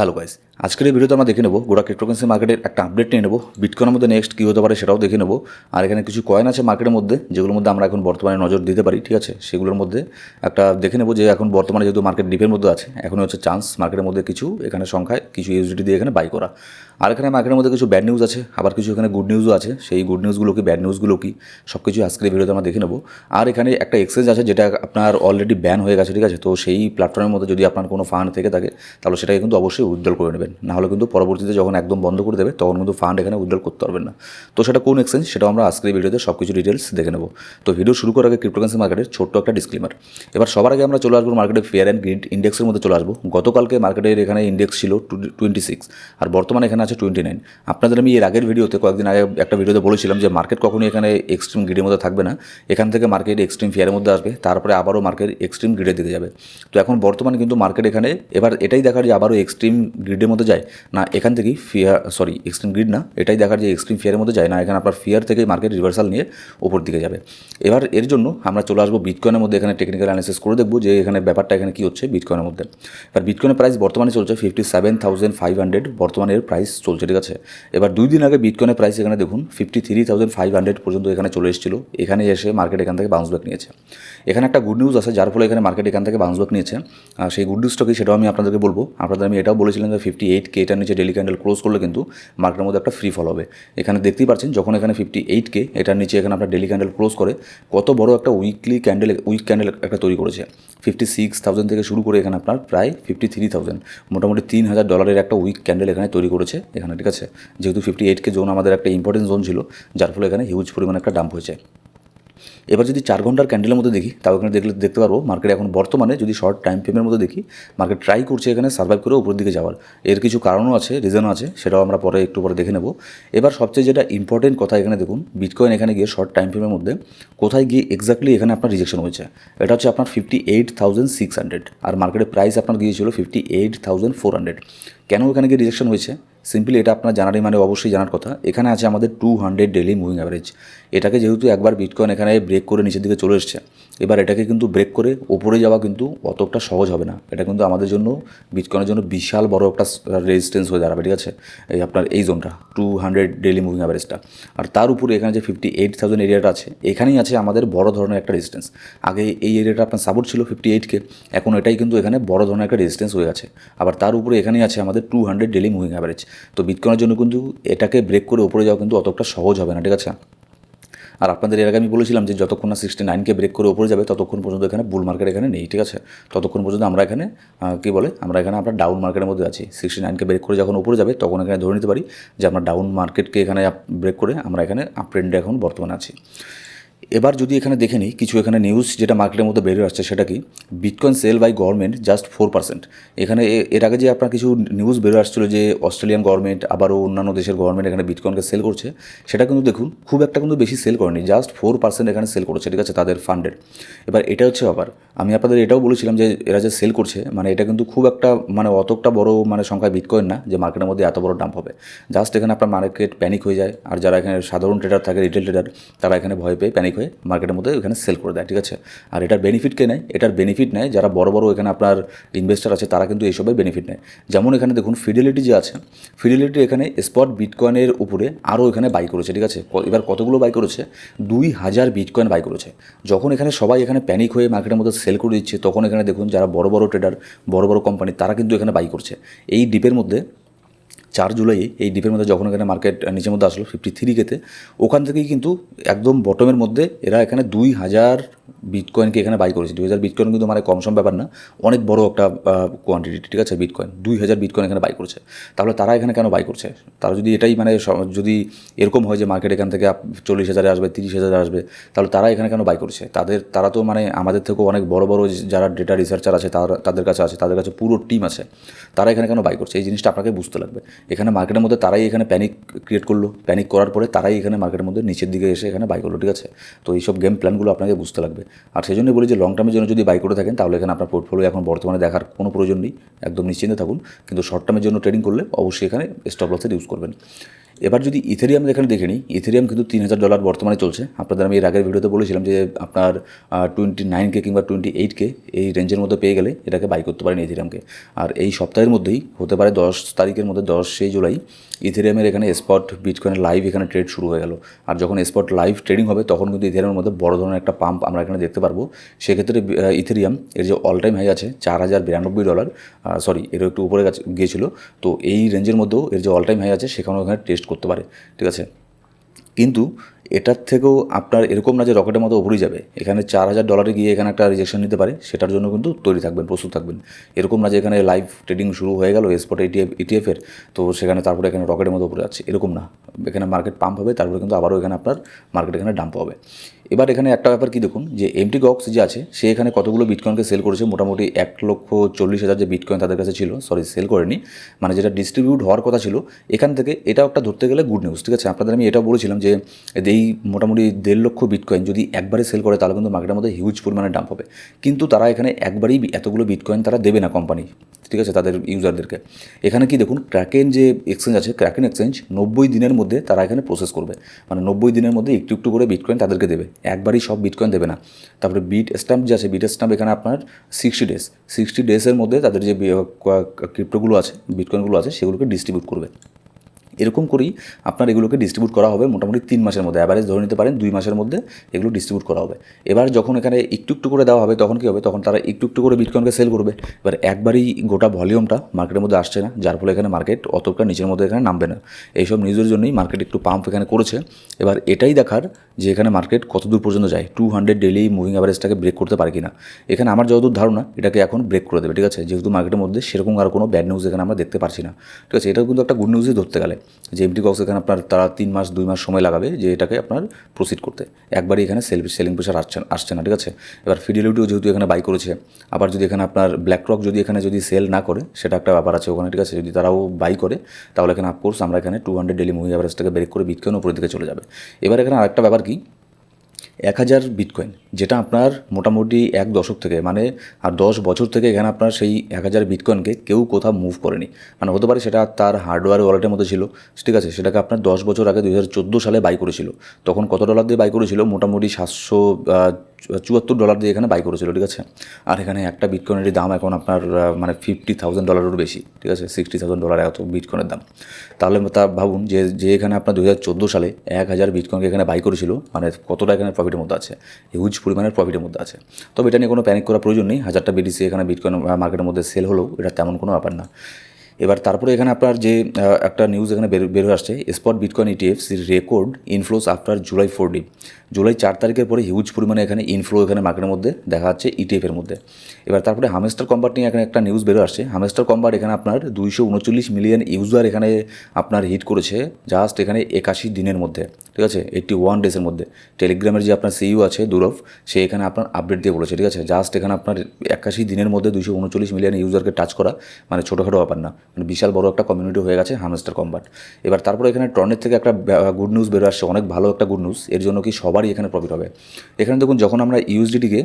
Hello guys আজকের এই ভিডিওতে আমরা দেখে নেব গোটা ক্রিপ্টোকারেন্সি মার্কেটের একটা আপডেট নিয়ে নেব। বিটকয়েনের মধ্যে নেক্সট কী হতে পারে সেটাও দেখে নেব। আর এখানে কিছু কয়েন আছে মার্কেটের মধ্যে, যেগুলোর মধ্যে আমরা এখন বর্তমানে নজর দিতে পারি, ঠিক আছে? সেগুলোর মধ্যে একটা দেখে নেব যে এখন বর্তমানে যেহেতু মার্কেট ডিপের মধ্যে আছে এখন হচ্ছে চান্স মার্কেটের মধ্যে কিছু, এখানে সংখ্যায় কিছু ইউজিটি দিয়ে এখানে বাই করা। আর এখানে মার্কেটের মধ্যে কিছু ব্যাড নিউজ আছে, আবার কিছু এখানে গুড নিউজও আছে। সেই গুড নিউজগুলো কি ব্যাড নিউজগুলো কি সব কিছু আজকের ভিডিওতে আমরা দেখে নেব। আর এখানে একটা এক্সচেঞ্জ আছে যেটা আপনার অলরেডি ব্যান হয়ে গেছে, ঠিক আছে? তো সেই প্ল্যাটফর্মের মধ্যে যদি আপনার কোনো ফান্ড থেকে থাকে, তাহলে সেটাকে কিন্তু অবশ্যই উইথড্রল করে নেবেন। নাহলে কিন্তু পরবর্তীতে যখন একদম বন্ধ করে দেবে, তখন কিন্তু ফান্ড এখানে উইথড্রল করতে পারবেন না। তো সেটা কোন এক্সচেঞ্জ সেটা আমরা আজকের ভিডিওতে সব কিছু ডিটেলস দেখে নেব। তো ভিডিও শুরু করার আগে ক্রিপ্টোকারেন্সি মার্কেটের ছোট্ট একটা ডিসক্লেমার এবার সবার আগে আমরা চলে আসব মার্কেটে ফেয়ার অ্যান্ড গ্রিড ইন্ডেক্সের মধ্যে চলে আসব। গতকালকে মার্কেটের এখানে ইন্ডেক্স ছিল টোয়েন্টি সিক্স আর বর্তমানে এখানে আছে টোয়েন্টি নাইন আপনাদের আমি এর আগের ভিডিওতে কয়েকদিন আগে একটা ভিডিওতে বলেছিলাম যে মার্কেট কখনোই এখানে এক্সট্রিম গ্রিডের মধ্যে থাকবে না। এখান থেকে মার্কেট এক্সট্রিম ফেয়ারের মধ্যে আসবে, তারপরে আবারও মার্কেট এক্সট্রিম গ্রিডের দিকে যাবে। তো এখন বর্তমানে কিন্তু মার্কেট এখানে, এবার এটাই দেখার যে আবারও এক্সট্রিম গ্রিডের মধ্যে যায় না এখান থেকেই ফিয়ার সরি এক্সট্রিম গ্রিড না, এটাই দেখার যে এক্সট্রিম ফিয়ারের মধ্যে যায় না, এখানে আপনার ফিয়ার থেকেই মার্কেট রিভার্সাল নিয়ে ওপর দিকে যাবে। এবার এর জন্য আমরা চলে আসব বিটকয়েনের মধ্যে এখানে টেকনিক্যাল অ্যানালিসিস করে দেখব যে এখানে ব্যাপারটা এখানে কী হচ্ছে বিটকয়েনের মধ্যে। এবার বিটকয়েনের প্রাইস বর্তমানে চলছে fifty seven thousand five hundred বর্তমানে এর প্রাইস চলছে, ঠিক আছে? এবার দুই দিন আগে বিটকয়েনের প্রাইস এখানে দেখুন fifty three thousand five hundred পর্যন্ত এখানে চলে এসেছিল এখানে এসে মার্কেট এখান থেকে বাউন্স ব্যাক নিয়েছে। এখানে একটা গুড নিউজ আছে, যার ফলে এখানে মার্কেট এখান থেকে বাউন্স ব্যাক নিয়েছে। সেই গুড নিউজটা কি সেটাও আমি আপনাদেরকে বলব। আপনাদের আমি এটাও বলেছিলাম যে ফিফটি এইট কে এটার নিচে ডেলি ক্যান্ডেল ক্লোজ করলে কিন্তু মার্কেটের মধ্যে একটা ফ্রি ফল হবে। এখানে দেখতেই পাচ্ছেন, যখন এখানে ফিফটি এইট কে এটার নিচে এখানে আপনার ডেলি ক্যান্ডেল ক্লোজ করে, কত বড় একটা উইকলি ক্যান্ডেল উইক ক্যান্ডেল একটা তৈরি করেছে। ফিফটি সিক্স থাউজেন্ড থেকে শুরু করে এখানে আপনার প্রায় ফিফটি থ্রি থাউজেন্ড মোটামুটি তিন হাজার ডলারের একটা উইক ক্যান্ডেল এখানে তৈরি করেছে এখানে, ঠিক আছে? যেহেতু ফিফটি এইট কে জোন আমাদের একটা ইম্পর্টেন্ট জোন ছিল, যার ফলে এখানে হিউজ পরিমাণে একটা ডাম্প হয়েছে। এবার যদি চার ঘণ্টার ক্যান্ডেলের মধ্যে দেখি, তাও এখানে দেখলে দেখতে পারব মার্কেট এখন বর্তমানে যদি শর্ট টাইম ফ্রেমের মধ্যে দেখি মার্কেট ট্রাই করছে এখানে সার্ভাইভ করে উপর দিকে যাওয়ার। এর কিছু কারণও আছে রিজনও আছে, সেটাও আমরা পরে একটু পরে দেখে নেব। এবার সবচেয়ে যেটা ইম্পর্টেন্ট কথা এখানে দেখুন বিটকয়েন এখানে গিয়ে শর্ট টাইম ফ্রেমের মধ্যে কোথায় গিয়ে এক্স্যাক্টলি এখানে আপনার রিজেকশন হয়েছে? এটা হচ্ছে আপনার fifty eight thousand six hundred আর মার্কেটের প্রাইস আপনার গিয়েছিল fifty eight thousand four hundred কেন এখানে গিয়ে রিজেকশন হয়েছে? সিম্পলি এটা আপনার জানারই মানে অবশ্যই জানার কথা। এখানে আছে আমাদের two hundred daily moving average এটাকে যেহেতু একবার বিটকয়েন এখানে ব্রেক করে নিচের দিকে চলে এসছে, এবার এটাকে কিন্তু ব্রেক করে ওপরে যাওয়া কিন্তু অতটা সহজ হবে না। এটা কিন্তু আমাদের জন্য বিটকয়েনের জন্য বিশাল বড় একটা রেজিস্টেন্স হয়ে দাঁড়াবে, ঠিক আছে? এই আপনার এই জোনটা টু হান্ড্রেড ডেলি মুভিং অ্যাভারেজটা আর তার উপরে এখানে যে ফিফটি এইট থাউজেন্ড এরিয়াটা আছে, এখানেই আছে আমাদের বড় ধরনের একটা রেজিস্টেন্স আগে এই এরিয়াটা আপনার সাপোর্ট ছিল ফিফটি এইটকে এখন এটাই কিন্তু এখানে বড় ধরনের একটা রেজিস্টেন্স হয়ে গেছে আবার তার উপরে এখানেই আছে আমাদের two hundred daily moving average তো বিটকয়েনের জন্য কিন্তু এটাকে ব্রেক করে ওপরে যাওয়া কিন্তু অতটা সহজ হবে না, ঠিক আছে? আর আপনাদের এর আগে আমি বলেছিলাম যে যতক্ষণ না সিক্সটি নাইনকে ব্রেক করে ওপরে যাবে, ততক্ষণ পর্যন্ত এখানে বুল মার্কেট এখানে নেই, ঠিক আছে? ততক্ষণ পর্যন্ত আমরা এখানে কী বলে? আমরা এখানে, আমরা ডাউন মার্কেটের মধ্যে আছি। সিক্সটি নাইনকে ব্রেক করে যখন ওপরে যাবে, তখন এখানে ধরে নিতে পারি যে আমরা ডাউন মার্কেটকে এখানে ব্রেক করে আমরা এখানে আপ ট্রেন্ডে এখন বর্তমানে আছি। এবার যদি এখানে দেখে নিই, কিছু এখানে নিউজ যেটা মার্কেটের মধ্যে বেরিয়ে আসছে সেটা কি? Bitcoin sell by government just four percent এখানে এর আগে যে আপনার কিছু নিউজ বেরিয়ে আসছিল যে অস্ট্রেলিয়ান গভর্নমেন্ট আবারও অন্যান্য দেশের গভর্নমেন্ট এখানে বিটকয়েনকে সেল করছে, সেটা কিন্তু দেখুন, খুব একটা কিন্তু বেশি সেল করেনি জাস্ট ফোর পার্সেন্ট এখানে সেল করেছে, ঠিক আছে, তাদের ফান্ডের এবার এটা হচ্ছে ব্যাপার, আমি আপনাদের এটাও বলেছিলাম যে এরা যে সেল করছে মানে এটা কিন্তু খুব একটা মানে অতটা বড় মানে সংখ্যায় বিটকয়েন না, যে মার্কেটের মধ্যে এত বড় ডাম্প হবে। জাস্ট এখানে আপনার মার্কেট প্যানিক হয়ে যায়, আর যারা এখানে সাধারণ ট্রেডার থাকে রিটেল ট্রেডার তারা এখানে ভয় পেয়ে প্যানিক হয়ে মার্কেটের মধ্যে এখানে সেল করে দেয়, ঠিক আছে? আর এটার বেনিফিট কে নেয়? এটার বেনিফিট নেয় যারা বড় বড় এখানে আপনার ইনভেস্টার আছে, তারা কিন্তু এইসবের বেনিফিট নেয়। যেমন এখানে দেখুন ফিডেলিটি যে আছে ফিডেলিটি এখানে স্পট বিটকয়েনের উপরে আরও এখানে বাই করেছে, ঠিক আছে? এবার কতগুলো বাই করেছে? দুই হাজার বিটকয়েন বাই করেছে। যখন এখানে সবাই এখানে প্যানিক হয়ে মার্কেটের মধ্যে সেল করে দিচ্ছে, তখন এখানে দেখুন, যারা বড় বড় ট্রেডার বড় বড় কোম্পানি তারা কিন্তু এখানে বাই করছে। এই ডিপের মধ্যে চার জুলাই এই ডিপের মধ্যে যখন এখানে মার্কেট নিচের মধ্যে আসলো ফিফটি থ্রি কেতে ওখান থেকেই কিন্তু একদম বটমের মধ্যে এরা এখানে দুই হাজার বিটকয়েনকে এখানে বাই করেছে। দুই হাজার বিটকয়েন কিন্তু মানে কম সম ব্যাপার না। অনেক বড় একটা কোয়ান্টিটি ঠিক আছে? বিটকয়েন দুই হাজার বিটকয়েন এখানে বাই করছে। তাহলে তারা এখানে কেন বাই করছে? তারা যদি এটাই মানে যদি এরকম হয় যে মার্কেট এখান থেকে চল্লিশ হাজারে আসবে, তিরিশ হাজারে আসবে, তাহলে তারা এখানে কেন বাই করছে? তাদের, তারা তো মানে আমাদের থেকেও অনেক বড় বড় যারা ডেটা রিসার্চার আছে, তারা, তাদের কাছে আছে, তাদের কাছে পুরো টিম আছে। তারা এখানে কেন বাই করছে? এই জিনিসটা আপনাকে বুঝতে লাগবে। এখানে মার্কেটের মধ্যে তারাই এখানে প্যানিক ক্রিয়েট করল। প্যানিক করার পরে তারাই এখানে মার্কেটের মধ্যে নিচের দিকে এসে এখানে বাই করল, ঠিক আছে? তো এইসব গেম প্ল্যানগুলো আপনাকে বুঝতে লাগবে। আর সেই জন্যই বলি যে লং টার্মের জন্য যদি বাই করে থাকেন, তাহলে এখানে আপনার পোর্টফোলিও এখন বর্তমানে দেখার কোনো প্রয়োজন নেই। একদম নিশ্চিন্তে থাকুন। কিন্তু শর্ট টার্মের জন্য ট্রেডিং করলে অবশ্যই এখানে স্টপ লসের ইউজ করবেন। এবার যদি ইথেরিয়াম এখানে দেখে নিই ইথেরিয়াম কিন্তু তিন হাজার ডলার বর্তমানে চলছে। আপনাদের আমি এর আগের ভিডিওতে বলেছিলাম যে, আপনার টোয়েন্টি নাইন কে কিংবা টোয়েন্টি এইট কে এই রেঞ্জের মধ্যে পেয়ে গেলে এটাকে বাই করতে পারেন ইথেরিয়ামকে আর এই সপ্তাহের মধ্যেই হতে পারে দশ তারিখের মধ্যে দশই জুলাই ইথেরিয়ামের এখানে স্পট বিটকয়েনের লাইভ এখানে ট্রেড শুরু হয়ে গেল। আর যখন স্পট লাইভ ট্রেডিং হবে, তখন কিন্তু ইথেরিয়ামের মধ্যে বড় ধরনের একটা পাম্প আমরা এখানে দেখতে পারব। সেক্ষেত্রে ইথেরিয়াম এর যে অল টাইম হাই আছে, চার হাজার বিরানব্বই ডলার সরি এরও একটু উপরে গিয়েছিল। তো এই রেঞ্জের মধ্যেও এর যে অল টাইম হাই আছে, সেখানেও এখানে টেস্ট করতে পারে, ঠিক আছে? কিন্তু এটার থেকেও আপনার এরকম না যে রকেটের মতো উপরেই যাবে। এখানে চার হাজার ডলারে গিয়ে এখানে একটা রিজেকশন নিতে পারে, সেটার জন্য কিন্তু তৈরি থাকবেন, প্রস্তুত থাকবেন। এরকম না যে এখানে লাইভ ট্রেডিং শুরু হয়ে গেল স্পট এটিএফ ইটিএফের তো সেখানে তারপরে এখানে রকেটের মতো উপরে যাচ্ছে। এরকম না। এখানে মার্কেট পাম্প হবে, তারপরে কিন্তু আবারও এখানে আপনার মার্কেট এখানে ডাম্প হবে। এবার এখানে একটা ব্যাপার কি দেখুন, যে এমটি গক্স যে আছে, সে এখানে কতগুলো বিটকয়েনকে সেল করেছে? মোটামুটি এক লক্ষ চল্লিশ হাজার যে বিটকয়েন তাদের কাছে ছিল সরি সেল করেনি মানে যেটা ডিস্ট্রিবিউট হওয়ার কথা ছিল, এখান থেকে এটাও একটা ধরতে গেলে গুড নিউজ ঠিক আছে? আপনাদের আমি এটাও বলেছিলাম যে, এই মোটামুটি দেড় লক্ষ বিটকয়েন যদি একবারে সেল করে, তাহলে কিন্তু মার্কেটের মধ্যে হিউজ পরিমাণে ডাম্প হবে। কিন্তু তারা এখানে একবারেই এতগুলো বিটকয়েন তারা দেবে না কোম্পানি ঠিক আছে, তাদের ইউজারদেরকে এখানে কি দেখুন ক্র্যাকেন যে এক্সচেঞ্জ আছে ক্র্যাকেন এক্সচেঞ্জ নব্বই দিনের মধ্যে তারা এখানে প্রসেস করবে। মানে নব্বই দিনের মধ্যে একটু একটু করে বিটকয়েন তাদেরকে দেবে। একবারই সব বিটকয়েন দেবে না। তারপরে বিট স্ট্যাম্প যে আছে বিট স্ট্যাম্প এখানে আপনার সিক্সটি ডেজ সিক্সটি ডেজের মধ্যে তাদের যে ক্রিপ্টোগুলো আছে বিটকয়েনগুলো আছে, সেগুলোকে ডিস্ট্রিবিউট করবে। এরকম করেই আপনার এগুলোকে ডিস্ট্রিবিউট করা হবে মোটামুটি তিন মাসের মধ্যে। অ্যাভারেজ ধরে নিতে পারেন দুই মাসের মধ্যে এগুলো ডিস্ট্রিবিউট করা হবে। এবার যখন এখানে একটু একটু করে দেওয়া হবে, তখন কী হবে? তখন তারা একটু একটু করে বিটকয়েনকে সেল করবে। এবার একবারই গোটা ভলিউমটা মার্কেটের মধ্যে আসছে না, যার ফলে এখানে মার্কেট অতটা নিচের মধ্যে এখানে নামবে না। এইসব নিউজের জন্যই মার্কেট একটু পাম্প এখানে করেছে। এবার এটাই দেখার যে এখানে মার্কেট কত দূর পর্যন্ত যায়। টু হান্ড্রেড ডেলি মুভিং অ্যাভারেজটাকে ব্রেক করতে পারে কিনা। এখানে আমার যতদূর ধারণা, এটাকে এখন ব্রেক করে দেবে, ঠিক আছে? যেহেতু মার্কেটের মধ্যে সেরকম আর কোনো ব্যাড নিউজ এখানে আমরা দেখতে পারছি না। ঠিক আছে? এটাও কিন্তু একটা গুড নিউজই ধরতে গেলে। যে এমটি কক্স এখানে আপনার তারা তিন মাস, দুই মাস সময় লাগাবে যে এটাকে আপনার প্রসিড করতে। একবারই এখানে সেল সেলিং প্রেশার আসছে আসছে না, ঠিক আছে? এবার ফিডিলিটিও যেহেতু এখানে বাই করেছে, আবার যদি এখানে আপনার ব্ল্যাক রক যদি এখানে যদি সেল না করে, সেটা একটা ব্যাপার আছে ওখানে, ঠিক আছে? যদি তারাও বাই করে, তাহলে এখানে আফকোর্স আমরা এখানে টু হান্ড্রেড ডেলি মুভি অ্যাভারেজটাকে ব্রেক করে বিটকয়েন উপরের দিকে চলে যাবে। এবার এখানে আরেকটা ব্যাপার কি? এক হাজার বিটকয়েন যেটা আপনার মোটামুটি এক দশক থেকে মানে আর দশ বছর থেকে এখানে আপনার সেই এক হাজার বিটকয়েনকে কেউ কোথাও মুভ করেনি। মানে হতে পারে সেটা তার হার্ডওয়্যার ওয়ালেটের মধ্যে ছিল, ঠিক আছে? সেটাকে আপনার দশ বছর আগে দু হাজার চোদ্দ সালে বাই করেছিল। তখন কত ডলার দিয়ে বাই করেছিল? মোটামুটি সাতশো চুয়াত্তর ডলার দিয়ে এখানে বাই করেছিল, ঠিক আছে? আর এখানে একটা বিটকয়েনের দাম এখন আপনার মানে ফিফটি থাউজেন্ড ডলারেরও বেশি, ঠিক আছে? সিক্সটি থাউজেন্ড ডলার এত বিটকয়েনের দাম। তাহলে তা ভাবুন যে যে এখানে আপনার দু হাজার চোদ্দ সালে এক হাজার বিটকয়েনকে এখানে বাই করেছিল মানে কতটা এখানে প্রফিটের মধ্যে আছে? হিউজ পরিমাণের প্রফিটের মধ্যে আছে। তবে এটা নিয়ে কোনো প্যানিক করার প্রয়োজন নেই, হাজারটা বিডিসি এখানে বিটকয়েন মার্কেটের মধ্যে সেল হলেও এটা তেমন কোনো ব্যাপার না। এবার তারপরে এখানে আপনার যে একটা নিউজ এখানে বের বের আসছে spot bitcoin ETFs record inflows after July the July চার তারিখের পরে হিউজ পরিমাণে এখানে ইনফ্লো এখানে মার্কেটের মধ্যে দেখা যাচ্ছে ইটিএফের মধ্যে। এবার তারপরে হামেস্টার কম্বাট নিয়ে এখানে একটা নিউজ বেরো আসছে। হামেস্টার কম্বার এখানে আপনার দুইশো উনচল্লিশ মিলিয়ন ইউজার এখানে আপনার হিট করেছে জাস্ট এখানে একাশি দিনের মধ্যে, ঠিক আছে? এইটটি ওয়ান ডেজের মধ্যে। টেলিগ্রামের যে আপনার সিইউ আছে দুরফ সে এখানে আপনার আপডেট দিয়ে বলেছে, ঠিক আছে? জাস্ট এখানে আপনার একাশি দিনের মধ্যে দুইশো উনচল্লিশ মিলিয়ন ইউজারকে টাচ করা মানে ছোটোখাটো ব্যাপার না। মানে বিশাল বড় একটা কমিউনিটি হয়ে গেছে হামস্টার কম্বাট এবার তারপরে এখানে টর্নের থেকে একটা গুড নিউজ বেরো আসছে, অনেক ভালো একটা গুড নিউজ এর জন্য কি সবারই এখানে প্রফিট হবে। এখানে দেখুন, যখন আমরা ইউএসডিটিকে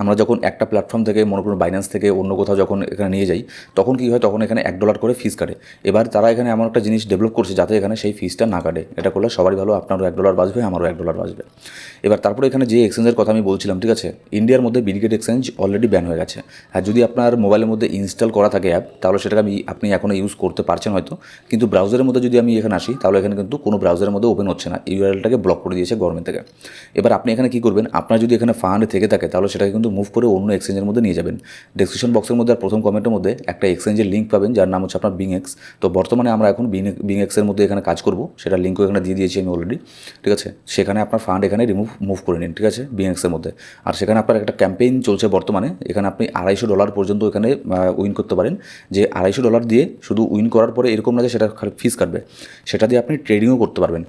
আমরা যখন একটা প্ল্যাটফর্ম থেকে মনে করুন বাইন্যান্স থেকে অন্য কোথাও যখন এখানে নিয়ে যাই, তখন কী হয়? তখন এখানে এক ডলার করে ফিস কাটে। এবার তারা এখানে এমন একটা জিনিস ডেভেলপ করছে যাতে এখানে সেই ফিসটা না কাটে। এটা করলে সবারই ভালো, আপনারও এক ডলার বাঁচবে, আমারও এক ডলার বাঁচবে। এবার তারপরে এখানে যে এক্সচেঞ্জের কথা আমি বলছিলাম, ঠিক আছে? ইন্ডিয়ার মধ্যে বিডিকেট এক্সচেঞ্জ অলরেডি ব্যান হয়ে গেছে। আর যদি আপনার মোবাইলের মধ্যে ইনস্টল করা থাকে অ্যাপ তাহলে সেটাকে আমি, আপনি এখনও ইউজ করতে পারছেন হয়তো। কিন্তু ব্রাউজারের মধ্যে যদি আমি এখানে আসি, তাহলে এখানে কিন্তু কোনো ব্রাউজারের মধ্যে ওপেন হচ্ছে না। ইউআরএলটাকে ব্লক করে দিয়েছে গভর্নমেন্ট থেকে। এবার আপনি এখানে কী করবেন? আপনার যদি এখানে ফান্ড থেকে থাকে, তাহলে সেটাকে কিন্তু মুভ করে অন্য এক্সচেঞ্জের মধ্যে নিয়ে যাবেন। ডেসক্রিপশন বক্সের মধ্যে আর প্রথম কমেন্টের মধ্যে একটা এক্সচেঞ্জের লিঙ্ক পাবেন, যার নাম হচ্ছে আপনার বিং এক্স তো বর্তমানে আমরা এখন বিং এক্সের মধ্যে এখানে কাজ করব সেটা লিঙ্কও এখানে দিয়ে দিয়েছি আমি অলরেডি ঠিক আছে? সেখানে আপনার ফান্ড এখানে রিমুভ মুভ করে নিন, ঠিক আছে? বিং এক্সের মধ্যে। আর সেখানে আপনার একটা ক্যাম্পেইন চলছে বর্তমানে, এখানে আপনি আড়াইশো ডলার পর্যন্ত এখানে উইন করতে পারেন। যে আড়াইশো ডলার দিয়ে শুধু উইন করার পরে এরকম না যে সেটা ফিস কাটবে, সেটা দিয়ে আপনি ট্রেডিংও করতে পারবেন।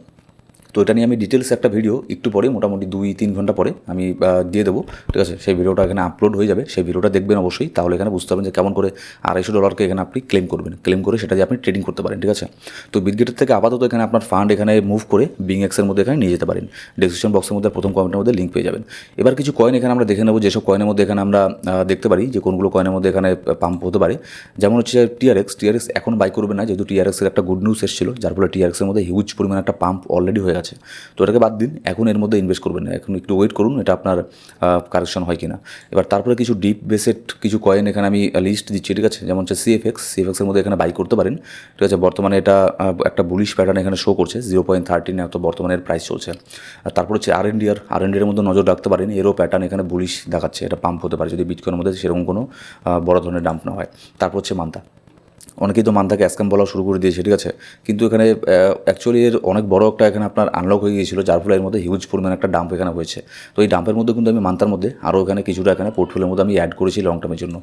তো এটা নিয়ে আমি ডিটেলস একটা ভিডিও একটু পরে, মোটামুটি দুই, তিন ঘণ্টা পরে আমি দিয়ে দেবো। ঠিক আছে? সেই ভিডিওটা এখানে আপলোড হয়ে যাবে। সেই ভিডিওটা দেখবেন অবশ্যই। তাহলে এখানে বুঝতে পারবেন যে কেমন করে আড়াইশো ডলারকে এখানে আপনি ক্লেম করবেন। ক্লেম করে সেটা দিয়ে আপনি ট্রেডিং করতে পারেন। ঠিক আছে? তো বিটগেটের থেকে আপাতত এখানে আপনার ফান্ড এখানে মুভ করে বিং এক্সের মধ্যে এখানে নিয়ে যেতে পারেন। ডেসক্রিপশন বক্সের মধ্যে, প্রথম কমেন্টের মধ্যে লিঙ্ক পেয়ে যাবেন। এবার কিছু কয়েন এখানে আমরা দেখে নেব। যেসব কয়েনের মধ্যে এখানে আমরা দেখতে পারি, যে কোনগুলো কয়েনের মধ্যে এখানে পাম্প হতে পারে। যেমন হচ্ছে টিআরএক্স টিআরএক্স এখন বাই করবে না, যেহেতু টিআরএক্সের একটা গুড নিউজ এসেছিল, যার ফলে টিআরএক্সের মধ্যে হিউজ পরিমাণ একটা পাম্প অলরেডি হয়ে গেছে। তো এটাকে বাদ দিন, এখন এর মধ্যে ইনভেস্ট করবেন না। এখন একটু ওয়েট করুন, এটা আপনার কারেকশন হয় কিনা। এবার তারপরে কিছু ডিপ বেসেড কিছু কয়েন এখানে আমি লিস্ট দিচ্ছি, ঠিক আছে? যেমন হচ্ছে সিএফএক্স সিএফএক্সের মধ্যে এখানে বাই করতে পারেন। ঠিক আছে? বর্তমানে এটা একটা বুলিশ প্যাটার্ন এখানে শো করছে জিরো পয়েন্ট থার্টিন এত বর্তমানের প্রাইস চলছে। আর তারপর হচ্ছে R N DR R N DR মধ্যে নজর রাখতে পারেন, এরও প্যাটার্ন এখানে বুলিশ দেখাচ্ছে, এটা পাম্প হতে পারে। যদি বিটকয়েনের মধ্যে সেরকম কোনো বড় ধরনের ডাম্প না হয়। তারপর হচ্ছে মান্তা অনেকেই তো মান্তাকে স্ক্যাম বলা শুরু করে দিয়েছে, ঠিক আছে? কিন্তু এখানে অ্যাকচুয়ালি এর অনেক বড় একটা এখানে আপনার আনলক হয়ে গিয়েছিল, যার ফলে এর মধ্যে হিউজ পরিমাণ একটা ডাম্প এখানে হয়েছে। তো এই ডাম্পের মধ্যে কিন্তু আমি মান্তার মধ্যে আরও এখানে কিছুটা এখানে পোর্টফোলিওর মধ্যে আমি অ্যাড করেছি লং টার্মের জন্য।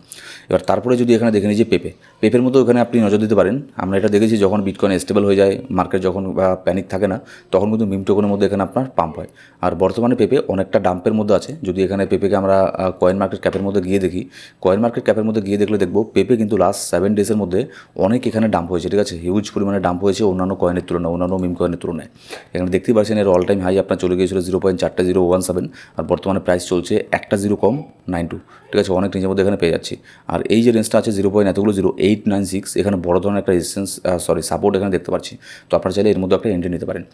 এবার তারপরে যদি এখানে দেখে নিই যে পেপে পেপের মধ্যে ওখানে আপনি নজর দিতে পারেন। আমরা এটা দেখেছি যখন বিটকয়েন স্টেবল হয়ে যায় মার্কেট যখন, বা প্যানিক থাকে না, তখন কিন্তু মিম টোকনের মধ্যে এখানে আপনার পাম্প হয়। আর বর্তমানে পেপে অনেকটা ডাম্পের মধ্যে আছে। যদি এখানে পেপেকে আমরা কয়েন মার্কেট ক্যাপের মধ্যে গিয়ে দেখি কয়েন মার্কেট ক্যাপের মধ্যে গিয়ে দেখলে দেখব পেপে কিন্তু লাস্ট সেভেন ডেজের মধ্যে অনেক এখানে ডাম্প হয়েছে, ঠিক আছে? হিউজ পরিমাণে ডাম্প হয়েছে অন্যান্য কয়েনের তুলনায়, অন্যান্য মিম কয়েনের তুলনায়। এখানে দেখতেই পাচ্ছেন এর অল টাইম হাই আপনার চলে গিয়েছিল জিরো পয়েন্ট চারটে জিরো ওয়ান সেভেন আর বর্তমানে প্রাইস চলছে একটা জিরো কম নাইন টু ঠিক আছে? অনেক নিজের মধ্যে এখানে পেয়ে যাচ্ছি। আর এই যে রেঞ্জটা আছে জিরো পয়েন্ট এতগুলো জিরো এইট নাইন সিক্স এখানে বড় ধরনের একটা রেজিস্ট্যান্স সরি সাপোর্ট এখানে দেখতে পাচ্ছি। তো আপনারা চাইলে এর মধ্যে একটা এন্ট্রি নিতে পারেন।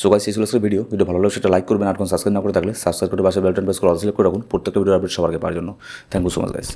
সো গাইস এই ছিল ভিডিও ভিডিও ভালো লাগলে সেটা লাইক করবেন, আর কোন সাবস্ক্রাইব না করে থাকলে সাবস্ক্রাইব করে পাশে বেলটন প্রেস করে অল সিলেক্ট করে রাখুন। প্রত্যেকটা ভিডিও আপডেট সবার পাওয়ার জন্য। Thank you so much guys